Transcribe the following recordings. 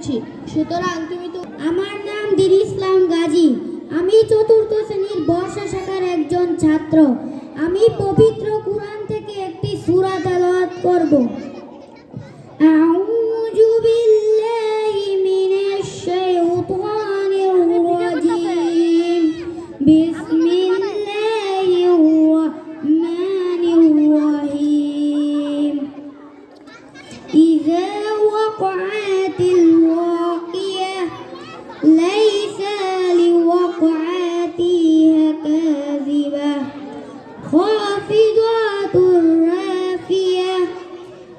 রয়েছে সুতরাং তুমি তো আমার নাম দিল ইসলাম গাজী। আমি চতুর্থ শ্রেণির বর্ষা শাখার একজন ছাত্র। আমি পবিত্র কোরআন থেকে একটি সুরা তেলাওয়াত করব। আউযু বিল্লাহি মিনাশ শাইতানির রাজীম। বিসমিল্লাহির রাহমানির রাহিম। ইযা ওয়াকা'a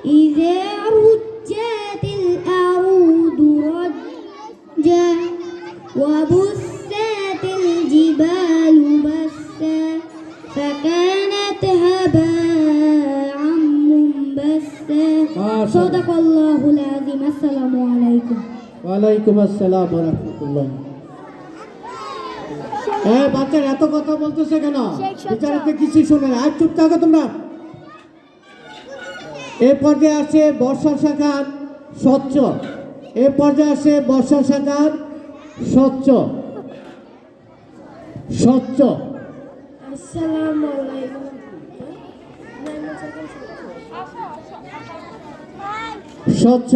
إذا رجت الأرض رجا وبست الجبال بسا فكانت هباء منبثا صدق الله العظيم السلام عليكم ওয়ালাইকুম আসসালাম রহমতুল্লাহ হ্যাঁ বাচ্চারা এত কথা বলতেছে কেন বিচারাতে কিছু শুনে না আর চুপ থাকো তোমরা এ পর্যায়ে আছে বর্ষা শাখার স্বচ্ছ। এ পর্যায়ে আছে বর্ষা শাখার স্বচ্ছ। স্বচ্ছ। আসসালামু আলাইকুম। স্বচ্ছ।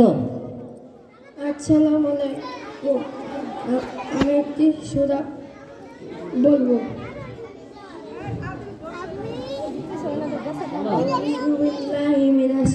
আসসালামু আলাইকুম। আমি একটি সুরা বলব।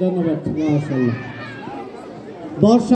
ধন্যবাদ বর্ষা